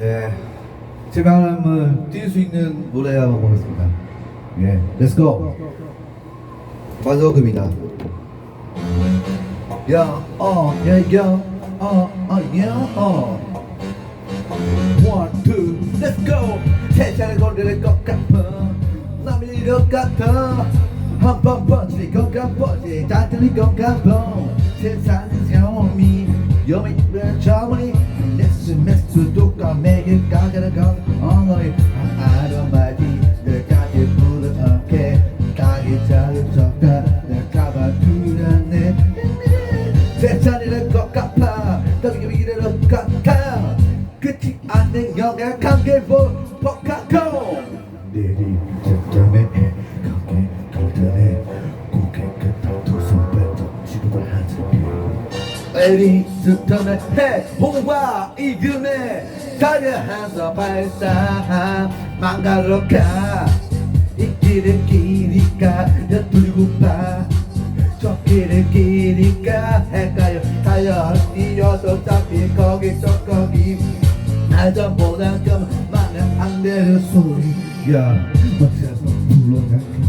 예. 제가 한번 뛸수 있는 노래 한번 보겠습니다. 예. Go. 마지막입니다. 야, 어, 야, 야, 어, 어, 야, 어. One, two, let's go. 세상을 걸을 것 같아. 이럴 것 같아. 한번 번질 것 같아. 다 들릴 것 같아. 세상은 샤오미. 여미를 독가 매일 가게를 건 엉어리. 아로마디. 부른 어깨. 가게 자를 적다. 같아. 끝이 않는 영악한 게 복학고 내리 잠잠 한숨 내리 잠잠해 호와 이금에 달려해서 발사 망가러 가 이 길은 길이가 여뚫고 봐저 길은 길이가 헷갈려 달려 뛰어서 잡히 거기 저 거기. 나전보다 좀 많은 안되는 소리야. 어째서 불러가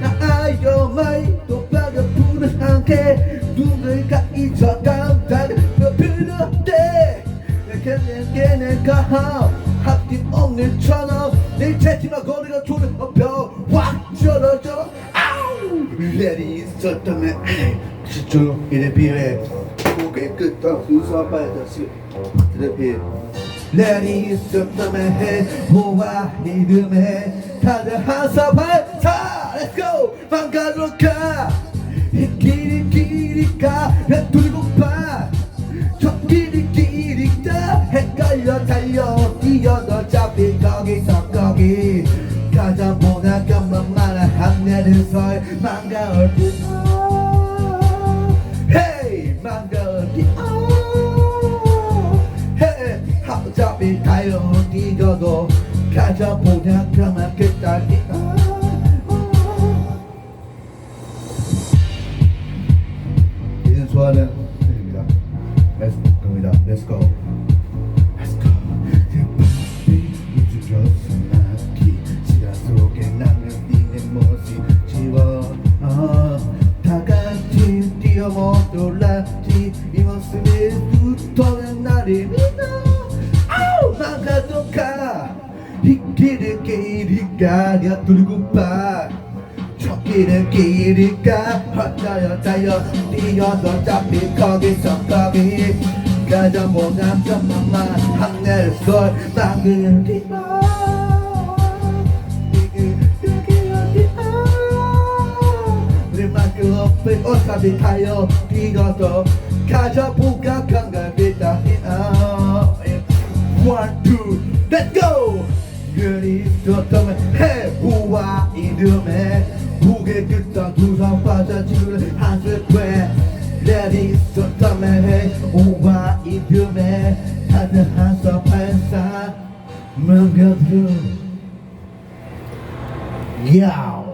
나아요 마이 똑바로 부른 한개 누군가 잊어간다 필요해 내게 내가 합기 없는 천원 내 채팅과 거리가 조는 벼확 절어져. 아우! 레디 있었다면 시초 이래 비해 고개 수서 빠졌지 이래 비해 레디 있었다면 호와 이름에 다들 한사 발사 Let's go 방가로 가이 길이 길이가 돌고 봐저 길이 길이 가 헷갈려 달려 뛰어 너 잡히 거기서 거기 가자보다 것만만한 한내를 설 망가올 헤이 망가올 헤이 어차피 달려 뛰어도 가자보다 그만 그따위 Let's 갑니다. Let's go. Let's go. 뛰어 모돌라지 이 모습에 두터는 나를 믿어 아우 나가도 가 이 길을 길이가 곁들고 봐저 길은 길이가 헛다여 다여 뛰어서 잡히 거기서 거기. 가자보다 좀만만 한내를 쏠 막은 뒤마 우리만큼 없을 어차피 타여 뛰어서 가자보가 강가비다 One, two, let's go! 그리 있었다면 해부와 이름에 무게 끝던 두성 빠져지를 한스페 레디 있었다면 해부와 이름에 다들 한서 발사. 망가들 야